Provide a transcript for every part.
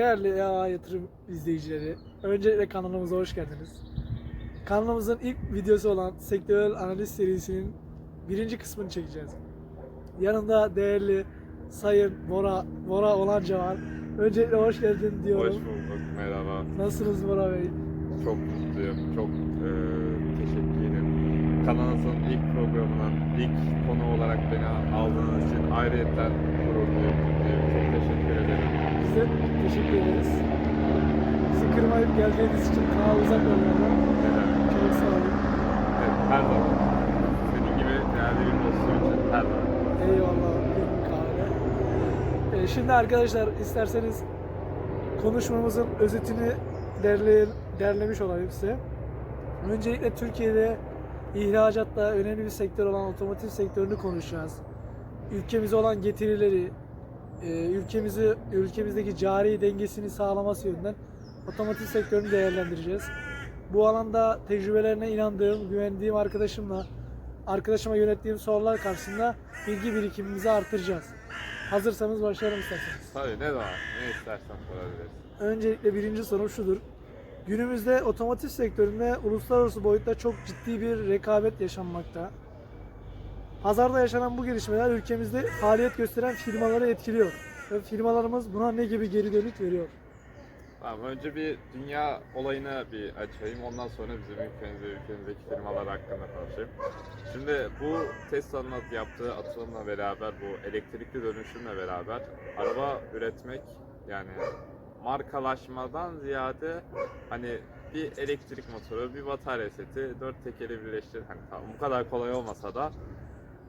Değerli ya yatırım izleyicileri, öncelikle kanalımıza hoş geldiniz. Kanalımızın ilk videosu olan sektörel analiz serisinin birinci kısmını çekeceğiz. Yanımda değerli Sayın Bora, Bora Olanca var. Öncelikle hoş geldin Hoş diyorum. bulduk, merhaba. Nasılsınız Bora Bey? Çok mutluyum, çok e, teşekkür ederim. Kanalınızın ilk programının ilk konu olarak beni aldığınız için ayrıyetten gurur duyuyorum. Çok teşekkür ederim. Biz de teşekkür ederiz. Bizi kırmayıp geldiğiniz için ta uzak yollardan Evet, çok sağ olun. evet, her zaman. Senin gibi değerli bir dostum için her zaman. Eyvallah bir kahve. Ee, şimdi arkadaşlar isterseniz konuşmamızın özetini derley derlemiş olayım size. Öncelikle Türkiye'de ihracatta önemli bir sektör olan otomotiv sektörünü konuşacağız. Ülkemize olan getirileri, ülkemizi ülkemizdeki cari dengesini sağlaması yönünden otomotiv sektörünü değerlendireceğiz. Bu alanda tecrübelerine inandığım, güvendiğim arkadaşımla arkadaşıma yönettiğim sorular karşısında bilgi birikimimizi artıracağız. Hazırsanız başlayalım isterseniz. Tabii ne zaman, ne istersen sorabilirsin. Öncelikle birinci sorum şudur. Günümüzde otomotiv sektöründe uluslararası boyutta çok ciddi bir rekabet yaşanmakta. Pazarda yaşanan bu gelişmeler ülkemizde faaliyet gösteren firmaları etkiliyor. Ve firmalarımız buna ne gibi geri dönüt veriyor? Tamam, önce bir dünya olayını bir açayım. Ondan sonra bizim ülkemiz ve ülkemizdeki firmalar hakkında konuşayım. Şimdi bu Tesla'nın yaptığı atılımla beraber, bu elektrikli dönüşümle beraber araba üretmek yani markalaşmadan ziyade hani bir elektrik motoru, bir batarya seti, dört tekeri birleştir. Hani tamam bu kadar kolay olmasa da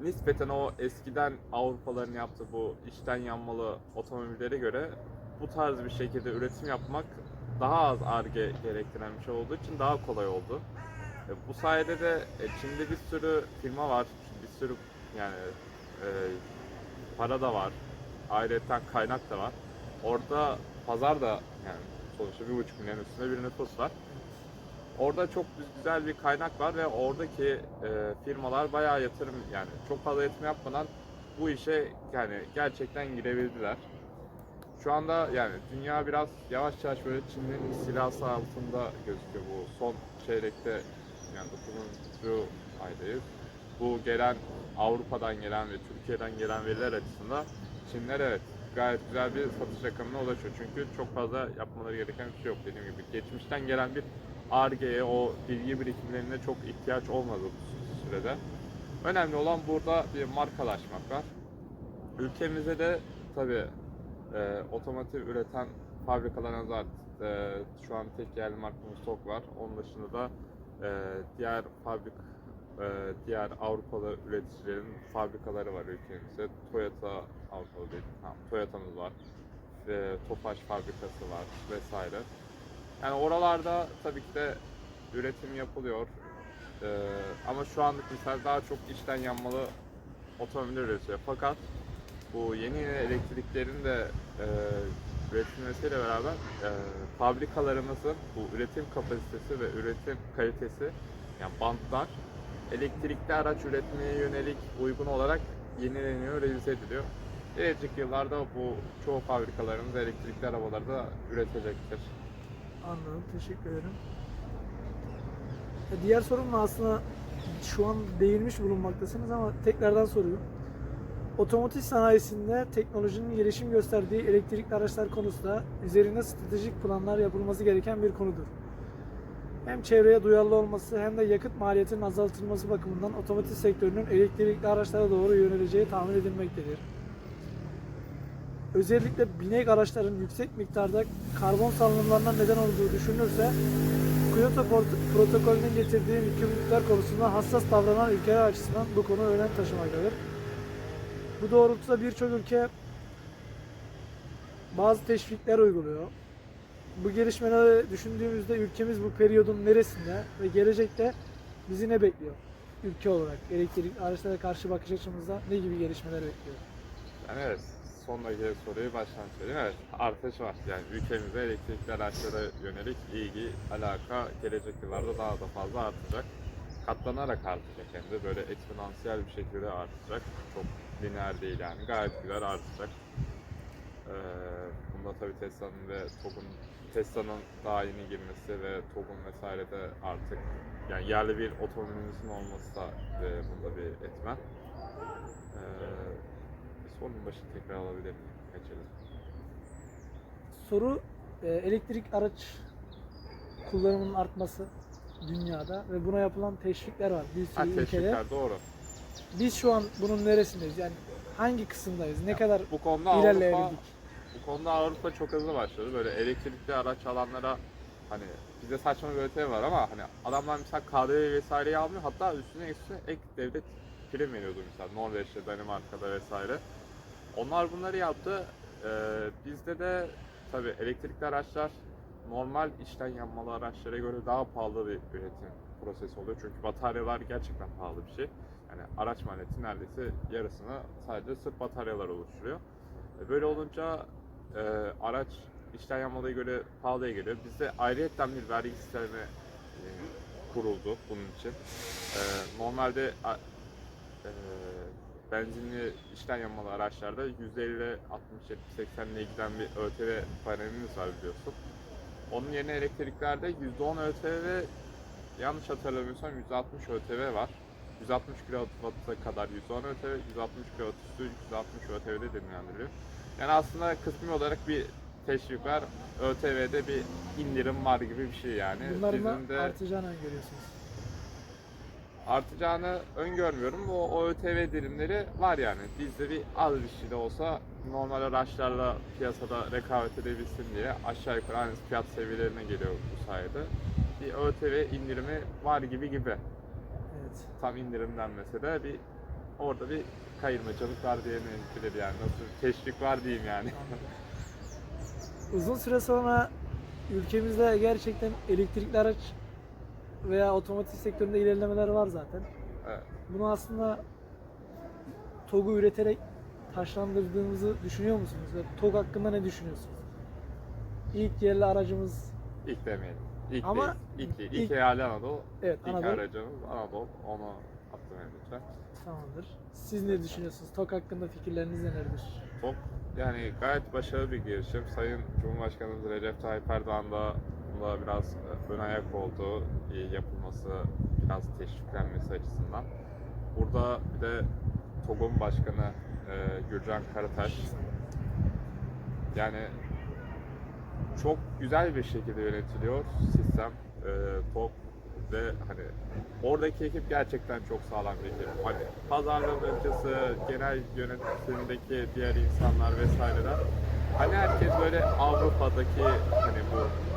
nispeten o eskiden Avrupaların yaptığı bu içten yanmalı otomobillere göre bu tarz bir şekilde üretim yapmak daha az arge gerektiren bir şey olduğu için daha kolay oldu. E, bu sayede de e, Çin'de bir sürü firma var, bir sürü yani e, para da var, ayrıca kaynak da var. Orada pazar da yani sonuçta bir buçuk milyon üstünde bir nüfus var. Orada çok güzel bir kaynak var ve oradaki e, firmalar bayağı yatırım yani çok fazla yatırım yapmadan bu işe yani gerçekten girebildiler. Şu anda yani dünya biraz yavaş yavaş böyle Çin'in istilası altında gözüküyor bu son çeyrekte yani 9. aydayız. Bu gelen Avrupa'dan gelen ve Türkiye'den gelen veriler açısından Çinler evet gayet güzel bir satış rakamına ulaşıyor. Çünkü çok fazla yapmaları gereken bir şey yok dediğim gibi. Geçmişten gelen bir ARGE'ye, o bilgi birikimlerine çok ihtiyaç olmadı bu sürede. Önemli olan burada bir markalaşmak var. Ülkemizde de tabii e, otomotiv üreten fabrikalarımız var. E, şu an tek yerli markamız TOK var. Onun dışında da e, diğer fabrik e, diğer Avrupalı üreticilerin fabrikaları var ülkemizde. Toyota Avrupalı değil, tamam, Toyota'mız var. E, Tofaş fabrikası var vesaire. Yani oralarda tabii ki de üretim yapılıyor. E, ama şu anlık misal daha çok içten yanmalı otomobil üretiyor. Fakat bu yeni elektriklerin de e, üretilmesiyle beraber e, fabrikalarımızın bu üretim kapasitesi ve üretim kalitesi yani bantlar elektrikli araç üretmeye yönelik uygun olarak yenileniyor, revize ediliyor. Gelecek yıllarda bu çoğu fabrikalarımız elektrikli arabaları da üretecektir. Anladım. Teşekkür ederim. Diğer sorumla aslında şu an değinmiş bulunmaktasınız ama tekrardan soruyorum. Otomotiv sanayisinde teknolojinin gelişim gösterdiği elektrikli araçlar konusunda üzerine stratejik planlar yapılması gereken bir konudur. Hem çevreye duyarlı olması hem de yakıt maliyetinin azaltılması bakımından otomotiv sektörünün elektrikli araçlara doğru yöneleceği tahmin edilmektedir. Özellikle binek araçların yüksek miktarda karbon salınımlarına neden olduğu düşünülürse Kyoto protokolünün getirdiği yükümlülükler konusunda hassas davranan ülkeler açısından bu konu önem taşımaktadır. Bu doğrultuda birçok ülke bazı teşvikler uyguluyor. Bu gelişmeleri düşündüğümüzde ülkemiz bu periyodun neresinde ve gelecekte bizi ne bekliyor? Ülke olarak elektrikli araçlara karşı bakış açımızda ne gibi gelişmeler bekliyor? Yani evet, sondaki soruyu baştan söyleyeyim. Evet, artış var. Yani ülkemizde elektrikli araçlara yönelik ilgi, alaka gelecek yıllarda daha da fazla artacak. Katlanarak artacak hem de böyle eksponansiyel bir şekilde artacak. Çok lineer değil yani. Gayet güzel artacak. Ee, bunu da tabii Tesla'nın ve TOG'un Tesla'nın daha yeni girmesi ve TOG'un vesaire de artık yani yerli bir otomobilimizin olması da e, bunda bir etmen. Ee, sorunun başını tekrar alabilir miyim? Kaçırdım. Soru e, elektrik araç kullanımının artması dünyada ve buna yapılan teşvikler var bir Ha, sürü ülkede. teşvikler doğru. Biz şu an bunun neresindeyiz? Yani hangi kısımdayız? Ne kadar Bu konuda Avrupa, ilerleyebildik? bu konuda Avrupa çok hızlı başladı. Böyle elektrikli araç alanlara hani bizde saçma bir öteye var ama hani adamlar mesela KDV vesaireyi almıyor. Hatta üstüne üstüne ek devlet prim veriyordu mesela Norveç'te, Danimarka'da vesaire. Onlar bunları yaptı. Ee, bizde de tabi elektrikli araçlar normal içten yanmalı araçlara göre daha pahalı bir üretim prosesi oluyor. Çünkü bataryalar gerçekten pahalı bir şey. Yani araç maliyeti neredeyse yarısını sadece sırf bataryalar oluşturuyor. E, Böyle olunca e, araç içten yanmalıya göre pahalıya geliyor. Bizde ayrıyetten bir vergi sistemi e, kuruldu bunun için. E, normalde e, benzinli içten yanmalı araçlarda %50, 60, 70, 80'liğe giden bir ÖTV paramemiz var biliyorsun. Onun yerine elektriklerde %10 ÖTV yanlış hatırlamıyorsam %60 ÖTV var. 160 kW'a kadar 110 ÖTV, 160 kW üstü 160 ÖTV'de dinlendiriliyor. Yani aslında kısmi olarak bir teşvik var. ÖTV'de bir indirim var gibi bir şey yani. Bunların da artacağını görüyorsunuz. Artacağını öngörmüyorum. O, o ÖTV dilimleri var yani. Bizde bir az bir şey de olsa normal araçlarla piyasada rekabet edebilsin diye aşağı yukarı aynı fiyat seviyelerine geliyor bu sayede. Bir ÖTV indirimi var gibi gibi. Evet. Tam indirim denmese de bir orada bir kayırmacılık var diyemeyiz yani. Nasıl teşvik var diyeyim yani. Uzun süre sonra ülkemizde gerçekten elektrikli araç veya otomotiv sektöründe ilerlemeler var zaten. Evet. Bunu aslında TOG'u üreterek taşlandırdığımızı düşünüyor musunuz? Ve TOG hakkında ne düşünüyorsunuz? İlk yerli aracımız İlk demeyelim. İlk Ama değil. İlk değil. ilk- İlk, hayali Anadolu. evet İlk Anadolu aracımız Anadolu. Onu atlamayın lütfen. tamamdır. Siz ne düşünüyorsunuz? TOG hakkında fikirleriniz nelerdir? Çok yani gayet başarılı bir girişim. Sayın Cumhurbaşkanımız Recep Tayyip Erdoğan da bunda biraz ön ayak oldu. e, Yapılması, biraz teşviklenmesi açısından. Burada bir de TOG'un başkanı e, Gürcan Karataş yani çok güzel bir şekilde yönetiliyor sistem e, TOG ve hani oradaki ekip gerçekten çok sağlam bir ekip. Hani pazarlamacısı, genel yönetimdeki diğer insanlar vesaireler. Hani herkes böyle Avrupa'daki hani bu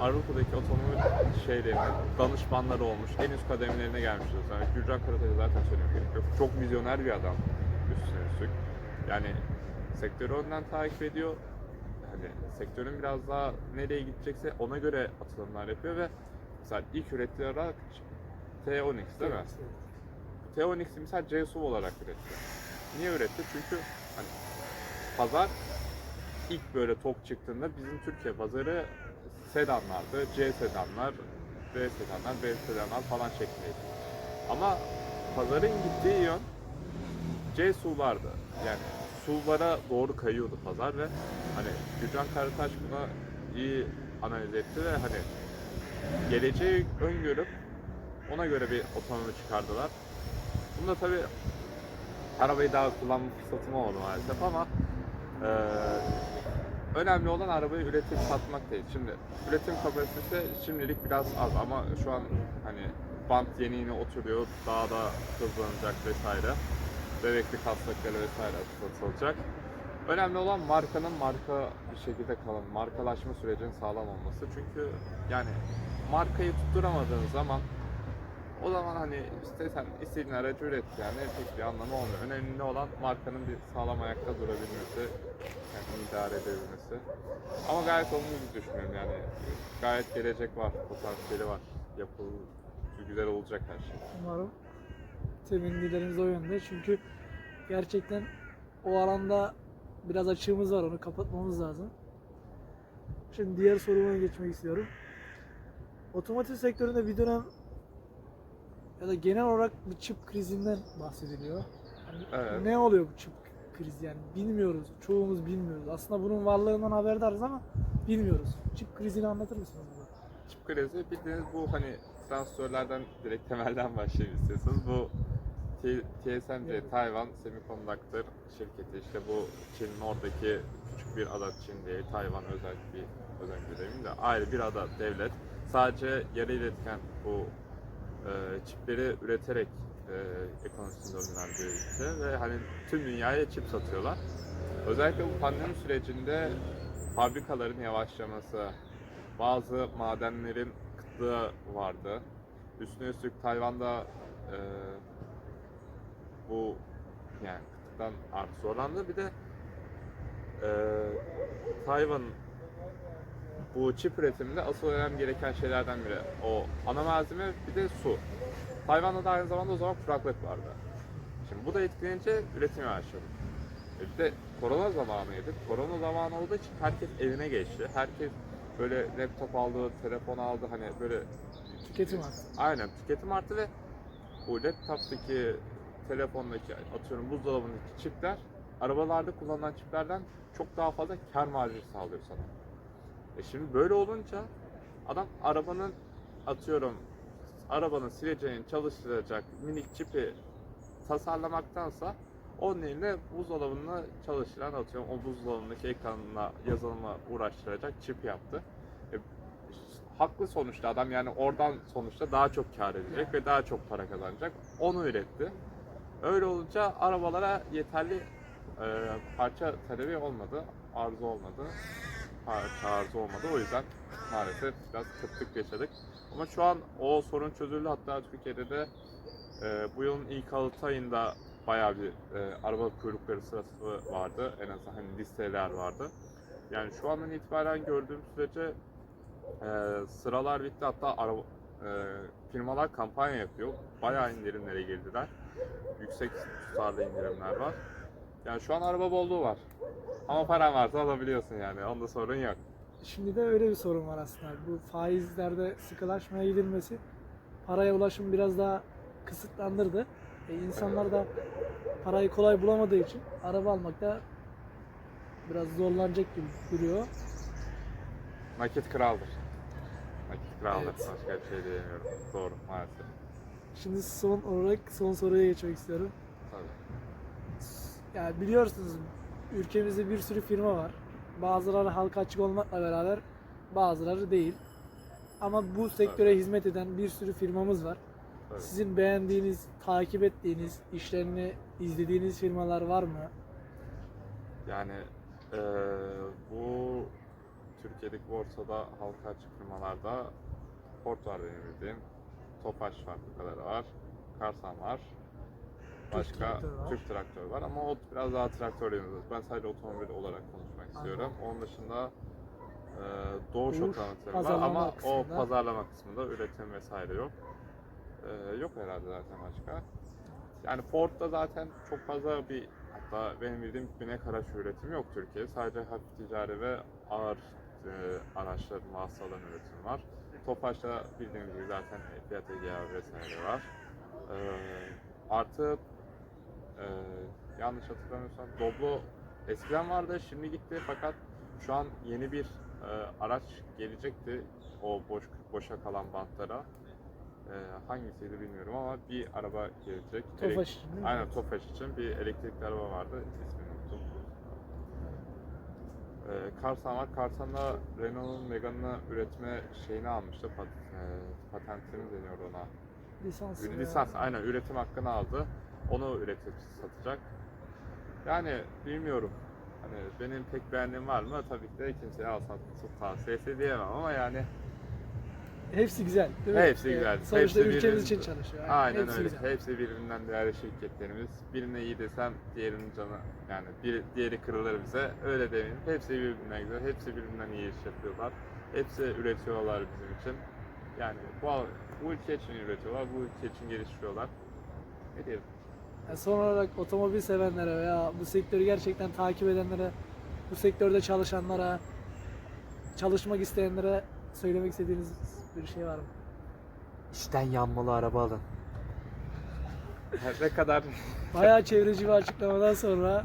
Avrupa'daki otomobil şeylerinin danışmanları olmuş, en üst kademelerine gelmişiz. Yani Gürcan Karataş'ı zaten söylemeye gerek yok. Çok vizyoner bir adam üstüne üstlük. Yani sektörü önden takip ediyor. Hani sektörün biraz daha nereye gidecekse ona göre atılımlar yapıyor ve mesela ilk ürettiği araç T10X değil mi? T10X'i mesela C-SUV olarak üretti. Niye üretti? Çünkü hani pazar ilk böyle top çıktığında bizim Türkiye pazarı sedanlardı. C sedanlar, D sedanlar, B sedanlar falan şeklindeydi. Ama pazarın gittiği yön C SUV'lardı. Yani SUV'lara doğru kayıyordu pazar ve hani Gürcan Karataş buna iyi analiz etti ve hani geleceği öngörüp ona göre bir otonomi çıkardılar. Bunda tabi arabayı daha kullanma fırsatım olmadı maalesef ama eee, önemli olan arabayı üretip satmak değil. Şimdi üretim kapasitesi şimdilik biraz az ama şu an hani bant yeni yeni oturuyor, daha da hızlanacak vesaire. Bebekli kaslıkları vesaire satılacak. Önemli olan markanın marka bir şekilde kalan, markalaşma sürecinin sağlam olması. Çünkü yani markayı tutturamadığın zaman o zaman hani istesen istediğin aracı üret yani pek bir anlamı olmuyor. Önemli olan markanın bir sağlam ayakta durabilmesi, kendini idare edebilmesi. Ama gayet olumlu düşünüyorum yani. Gayet gelecek var, potansiyeli var. Yapıl güzel olacak her şey. Umarım temennilerimiz o yönde. Çünkü gerçekten o alanda biraz açığımız var. Onu kapatmamız lazım. Şimdi diğer soruma geçmek istiyorum. Otomotiv sektöründe bir dönem ya da genel olarak bir çip krizinden bahsediliyor. Hani Evet. Ne oluyor bu çip kriz yani bilmiyoruz. Çoğumuz bilmiyoruz. Aslında bunun varlığından haberdarız ama bilmiyoruz. Çip krizini anlatır mısınız bana? Çip krizi bildiğiniz bu hani transistörlerden direkt temelden başlayayım istiyorsanız. Bu TSMC, Evet. Tayvan Semiconductor şirketi işte bu Çin'in oradaki küçük bir ada Çin değil, Tayvan özel bir özel bir demeyeyim de ayrı bir ada devlet. Sadece yarı iletken bu çipleri üreterek e, ekonomisini döndüren bir ülke ve hani tüm dünyaya çip satıyorlar. Özellikle bu pandemi sürecinde fabrikaların yavaşlaması, bazı madenlerin kıtlığı vardı. Üstüne üstlük Tayvan'da e, bu yani kıtlıktan artık zorlandı. Bir de e, Tayvan bu çip üretiminde asıl önem gereken şeylerden biri o ana malzeme bir de su. Tayvan'da da aynı zamanda o zaman kuraklık vardı. Şimdi bu da etkilenince üretim yavaşladı. E Bir de korona zamanıydı. Korona zamanı olduğu için herkes evine geçti. Herkes böyle laptop aldı, telefon aldı hani böyle Tüketim arttı. Aynen tüketim arttı ve bu laptop'taki, telefondaki, atıyorum buzdolabındaki çipler arabalarda kullanılan çiplerden çok daha fazla kar marjı sağlıyor sana. E şimdi böyle olunca adam arabanın atıyorum arabanın sileceğini çalıştıracak minik çipi tasarlamaktansa onun yerine buzdolabını çalıştıran atıyorum o buzdolabındaki ekranına yazılıma uğraştıracak çip yaptı. E, haklı sonuçta adam yani oradan sonuçta daha çok kar edecek ve daha çok para kazanacak. Onu üretti. Öyle olunca arabalara yeterli e, parça talebi olmadı, arıza olmadı. Arıza olmadı. O yüzden maalesef biraz kıtlık yaşadık. Ama şu an o sorun çözüldü. Hatta Türkiye'de de e, bu yılın ilk 6 ayında bayağı bir e, araba kuyrukları sırası vardı. En azından hani listeler vardı. Yani şu andan itibaren gördüğüm sürece e, sıralar bitti. Hatta araba, e, firmalar kampanya yapıyor. Bayağı indirimlere girdiler. Yüksek tutarlı indirimler var. Yani şu an araba bolluğu var. Ama paran varsa alabiliyorsun yani. Onda sorun yok. Şimdi de öyle bir sorun var aslında. Bu faizlerde sıkılaşmaya gidilmesi paraya ulaşım biraz daha kısıtlandırdı. E insanlar da parayı kolay bulamadığı için araba almakta biraz zorlanacak gibi duruyor. Nakit kraldır. Nakit kraldır. Evet. Başka bir şey diyemiyorum. Doğru maalesef. Şimdi son olarak son soruya geçmek istiyorum. Tabii. Ya biliyorsunuz ülkemizde bir sürü firma var. Bazıları halka açık olmakla beraber bazıları değil. Ama bu sektöre Evet. hizmet eden bir sürü firmamız var. Tabii. Sizin beğendiğiniz, takip ettiğiniz, işlerini izlediğiniz firmalar var mı? Yani eee, bu Türkiye'deki borsada halka açık firmalarda Ford var benim bildiğim. Tofaş fabrikaları var. Karsan var. Başka traktör var. Türk traktör var ama o biraz daha traktör yöneliyor. Ben sadece otomobil olarak konuşmak istiyorum. Onun dışında eee Doğuş Doğuş, var pazarlama ama o kısmında. pazarlama kısmında üretim vesaire yok. Eee, yok herhalde zaten başka. Yani Ford'da zaten çok fazla bir hatta benim bildiğim binek araç üretimi yok Türkiye'de. Sadece hafif ticari ve ağır e, araçların, vasıtaların üretimi var. Tofaş'ta bildiğimiz gibi zaten Fiat Egea vesaire var. E, artı e, yanlış hatırlamıyorsam Doblo eskiden vardı şimdi gitti fakat şu an yeni bir e, araç gelecekti o boş boşa kalan bantlara. E, hangisiydi bilmiyorum ama bir araba gelecek. Elek- Tofaş için değil mi? Aynen Tofaş için bir elektrikli araba vardı. İsmini unuttum. Ee, Karsan var. Karsan'da Renault'un Megane'ını üretme şeyini almıştı. Pat, e, patentini deniyor ona. Lisans. Lisans, aynen üretim hakkını aldı. Onu üretip satacak. Yani bilmiyorum. Hani benim pek beğendiğim var mı? Tabii ki de kimseye al sat, sat tavsiyesi diyemem ama yani Hepsi güzel değil mi? Hepsi Ee, güzel. Sonuçta Hepsi ülkemiz birbirimiz- için çalışıyor. Yani Aynen hepsi öyle. güzel. Hepsi birbirinden değerli şirketlerimiz. Birine iyi desem diğerinin canı yani bir, diğeri kırılır bize. Öyle demeyeyim. Hepsi birbirinden güzel. Hepsi birbirinden iyi iş yapıyorlar. Hepsi üretiyorlar bizim için. Yani bu, bu ülke için üretiyorlar. Bu ülke için geliştiriyorlar. Ne diyelim? Yani son olarak otomobil sevenlere veya bu sektörü gerçekten takip edenlere, bu sektörde çalışanlara, çalışmak isteyenlere söylemek istediğiniz bir şey var mı? İşten yanmalı araba alın. ne kadar Bayağı çevreci bir açıklamadan sonra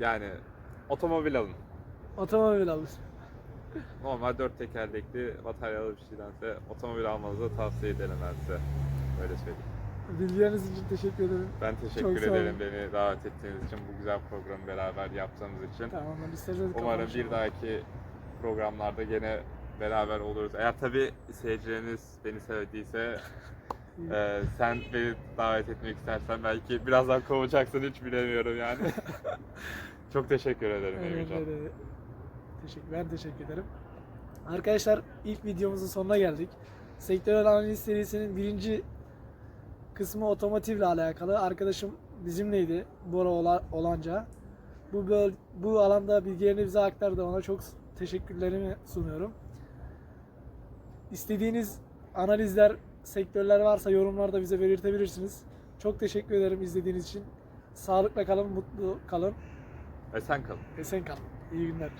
Yani otomobil alın. Otomobil alır. Normal dört tekerlekli bataryalı bir şeydense otomobil almanızı tavsiye ederim ben size. Öyle söyleyeyim. Bilgileriniz için teşekkür ederim. Ben Çok teşekkür olun. ederim beni davet ettiğiniz için, bu güzel programı beraber yaptığımız için. Tamam isterseniz Umarım kapanış bir dahaki programlarda gene beraber oluruz. Eğer tabi seyircileriniz beni sevdiyse e, sen beni davet etmek istersen belki birazdan kovacaksın hiç bilemiyorum yani. Çok teşekkür ederim Evet, Emircan. evet. Teşekkür, ben teşekkür ederim. Arkadaşlar ilk videomuzun sonuna geldik. Sektörel analiz serisinin birinci kısmı otomotivle alakalı. Arkadaşım bizimleydi Bora Ola- Olanca. Bu böl- bu alanda bilgilerini bize aktardı. Ona çok teşekkürlerimi sunuyorum. İstediğiniz analizler, sektörler varsa yorumlarda bize belirtebilirsiniz. Çok teşekkür ederim izlediğiniz için. Sağlıkla kalın, mutlu kalın. Ve sen kalın. Esen kalın. İyi günler.